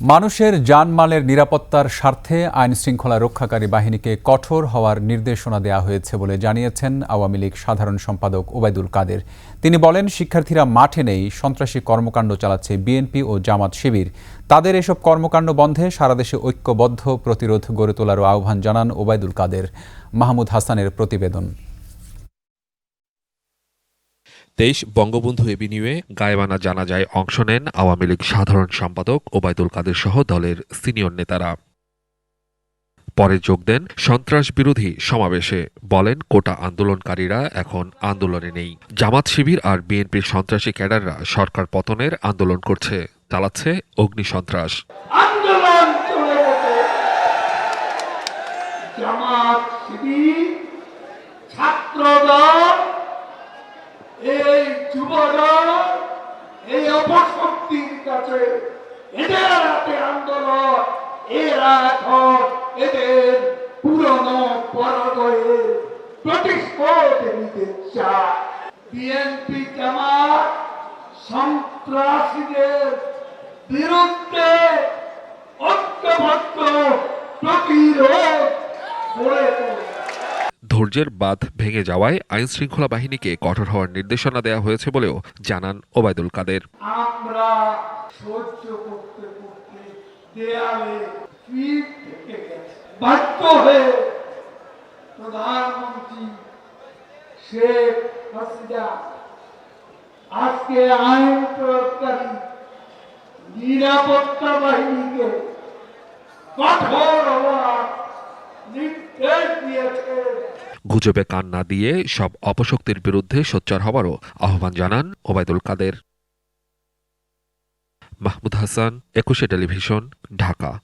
মানুষের জানমালের নিরাপত্তার স্বার্থে আইন শৃঙ্খলা রক্ষাকারী বাহিনীকে কঠোর হওয়ার নির্দেশনা দেওয়া হয়েছে বলে জানিয়েছেন আওয়ামী লীগ সাধারণ সম্পাদক ওবায়দুল কাদের। তিনি বলেন, শিক্ষার্থীরা মাঠে নেই, সন্ত্রাসী কর্মকাণ্ড চালাচ্ছে বিএনপি ও জামাত শিবির। তাদের এসব কর্মকাণ্ড বন্ধে সারা দেশে ঐক্যবদ্ধ প্রতিরোধ গড়ে তোলারও আহ্বান জানান ওবায়দুল কাদের। মাহমুদ হাসানের প্রতিবেদন। তেইশ বঙ্গবন্ধু এভিনিউয়ে গায়েবানা জানাজায় অংশ নেন আওয়ামী লীগ সাধারণ সম্পাদক ওবায়দুল কাদের সহ দলের সিনিয়র নেতারা। পরে যোগ দেন সন্ত্রাস বিরোধী সমাবেশে। বলেন, কোটা আন্দোলনকারীরা এখন আন্দোলনে নেই। জামাত শিবির আর বিএনপির সন্ত্রাসী ক্যাডাররা সরকার পতনের আন্দোলন করছে, চালাচ্ছে অগ্নি সন্ত্রাস। ছাত্রদল এই অপশক্তির কাছে এদের হাতে আন্দোলন, এরা এখন এদের পুরনো পরাজয়ের প্রতিশোধ নিতে চায়। বিএনপি জামাত সন্ত্রাসীদের বিরুদ্ধে ঐক্যবদ্ধ প্রতিরোধ গড়ে তোলে। ধৈর্যের বাঁধ ভেঙে যাওয়ায় আইন শৃঙ্খলা বাহিনীকে কঠোর হওয়ার নির্দেশনা দেওয়া হয়েছে বলেও জানান ওবায়দুল কাদের। আমরা সহ্য করতে করতে দেয়ালে পিঠ থেকে বাধ্য হয়ে প্রধানমন্ত্রী শেখ হাসিনা আজকে আইন প্রয়োগকারী নিরাপত্তা বাহিনীকে কঠোর হওয়ার নির্দেশ দিয়েছে গুজবে কান না দিয়ে সব অপশক্তির বিরুদ্ধে সোচ্চার হবারও আহ্বান জানান ওবায়দুল কাদের। মাহমুদ হাসান, একুশে টেলিভিশন, ঢাকা।